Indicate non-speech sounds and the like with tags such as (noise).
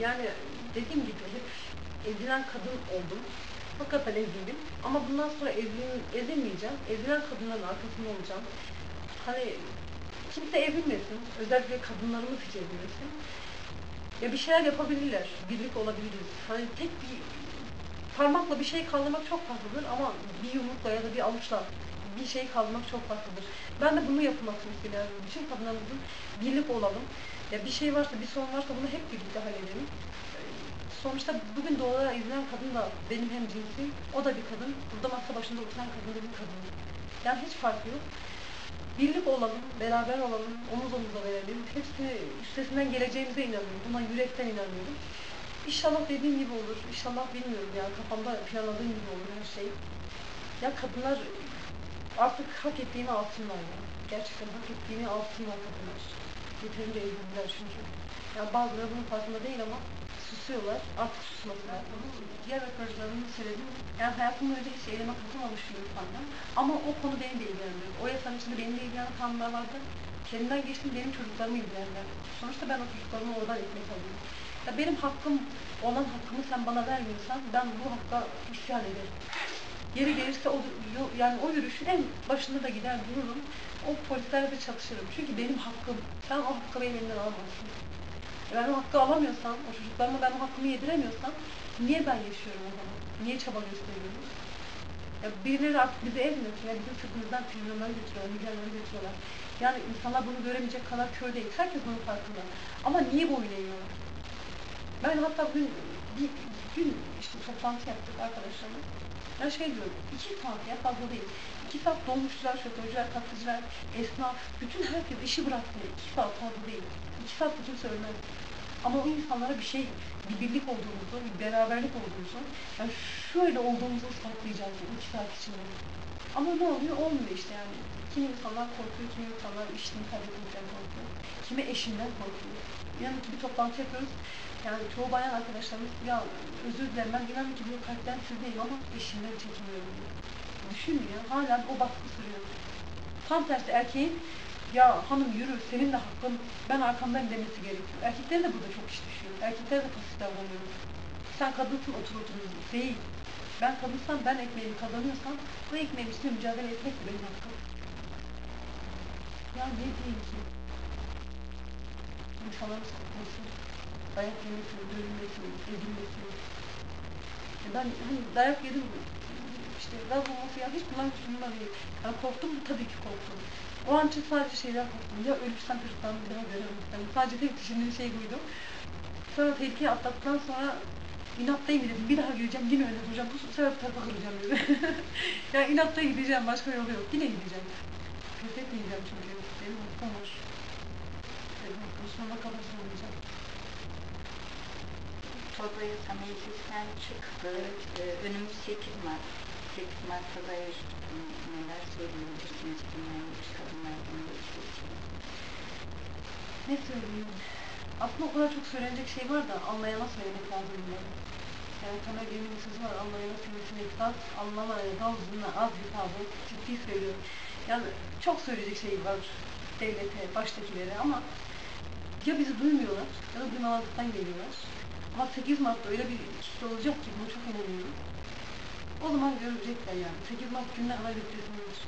Yani dediğim gibi hep evlenen kadın oldum. Hakikaten evliyim. Ama bundan sonra evlen, evlenmeyeceğim. Evlenen kadınların arkasında olacağım. Hani kimse evlenmesin. Özellikle kadınlarımız hiç evlenmesin. Ya bir şeyler yapabilirler. Birlik olabiliriz. Hani tek bir parmakla bir şey kaldırmak çok farklıdır ama bir yumrukla ya da bir avuçla bir şey kaldırmak çok farklıdır. Ben de bunu yapılmasını istiyorum. Bütün kadınlarımızın birlik olalım. Ya bir şey varsa, bir sorun varsa bunu hep birlikte halledelim. Sonuçta bugün doğada izlenen kadın da benim hem cinsim, o da bir kadın. Burada masa başında oturan kadın da bir kadın. Yani hiç fark yok. Birlik olalım, beraber olalım, omuz omuza verelim. Hepsini üstesinden geleceğimize inanıyorum. Buna yürekten inanıyorum. İnşallah dediğim gibi olur. İnşallah bilmiyorum yani kafamda planladığım gibi olur her şey. Ya kadınlar artık hak ettiğini alsınlar ya. Gerçekten hak ettiğini alsınlar kadınlar. Yeterince ezildiler çünkü. Ya bazıları bunun farkında değil ama susuyorlar. Artık susmasınlar. Diğer röportajlarımda söyledim. Yani hayatım boyunca hiç eyleme katılmamış bir insandım. Ama o konu beni de ilgilendirdi. O yasanın içinde benimle ilgilenen kanunlar vardı. Kendimden geçtim benim çocuklarımı ilgilendiler. Sonuçta ben o çocuklarıma oradan ekmek alıyorum. Ya benim hakkım olan hakkımı sen bana vermiyorsan ben bu hakka isyan ederim. Yeri gelirse o yani o yürüyüşün en başında da gider dururum. O polislerle de çatışırım. Çünkü benim hakkım. Sen o hakkı benim elimden alamazsın. Ben o hakkı alamıyorsam, o çocuklarıma ben o hakkımı yediremiyorsam niye ben yaşıyorum o zaman? Niye çaba gösteriyorum? Ya birileri artık bizi ezmiyor. Bizim sırtımızdan trilyonları götürüyorlar, milyonları götürüyorlar. Yani insanlar bunu göremeyecek kadar kör değil. Herkes bunun farkında. Ama niye boyun eğiyorlar? Ben hatta bugün bir gün işte toplantı yaptık arkadaşlarla. Ben şey diyorum, iki ya fazla değil. İki saat dolmuşçular, şoförcüler, taksiciler, esnaf, bütün herkes işi bıraktı. İki saat fazla değil. İki saat kimse ölmez. Ama o insanlara bir şey, bir birlik olduğumuzu, bir beraberlik olduğumuzu, yani şöyle olduğumuzu ispatlayacağız bu iki saat içinde. Ama ne oluyor? Olmuyor işte yani. Kimi insanlar korkuyor, kimi insanlar işini kaybetmekten korkuyor. Kimi eşinden korkuyor. İnanın ki bir toplantı yapıyoruz. Yani çoğu bayan arkadaşlarımız ya özür dilerim ben inanın ki diyor kalpten sizdeyim ama eşimden çekiniyorum diyor. Düşün ya hala o baskı sürüyor. Tam tersi erkeğin ya hanım yürü senin de hakkın ben arkamdan demesi gerekiyor. Erkeklere de burada çok iş düşüyor. Erkeklere de pasif davranıyor. Sen kadınsın otur otur değil. Ben kadınsam ben ekmeğimi kazanıyorsam bu ekmeğim için mücadele etmek de benim hakkım. Ya ne diyeyim ki? İnsanların korkması, dayak yemesi, dövülmesi, ezilmesi. E Ben hani dayak yedim, işte gaz olması ya hiç bunlar üstümde değil. Yani korktum mu? Tabii ki korktum. O an için sadece şeyler korktum. Ya ölürsem çocuklarımı bir daha göremezsem. Sadece tek düşündüğüm şey buydu. Sonra tehlikeyi atlattıktan sonra inattayım dedim. Bir daha gireceğim yine öyle duracağım. Bu sefer tarafa kıracağım dedim. (laughs) ya inatta gideceğim. Başka yolu yok. Yine gideceğim. Pes etmeyeceğim çünkü. Benim hakkım var. Benim hakkım sonuna kadar savunacağım. Torba yasa meclisten çıktı. Ee, önümüz 8 Mart. 8 Mart'ta da neler söyleyebilirsiniz dinleyen kadınlar günü için? Ne söyleyeyim? Aslında o kadar çok söylenecek şey var da anlayana söylemek lazım bunları. Yani Tamer Gönül'ün bir sözü var, anlayana söylemesine ikaz, anlamayana davzına az hitabı, ciddi söylüyorum. Yani çok söyleyecek şey var devlete, baştakilere ama ya bizi duymuyorlar ya da duymamazlıktan geliyorlar. Ama 8 Mart'ta öyle bir kitle olacak ki bunu çok inanıyorum. O zaman görecekler yani. 8 Mart gününe ana götüresim olur.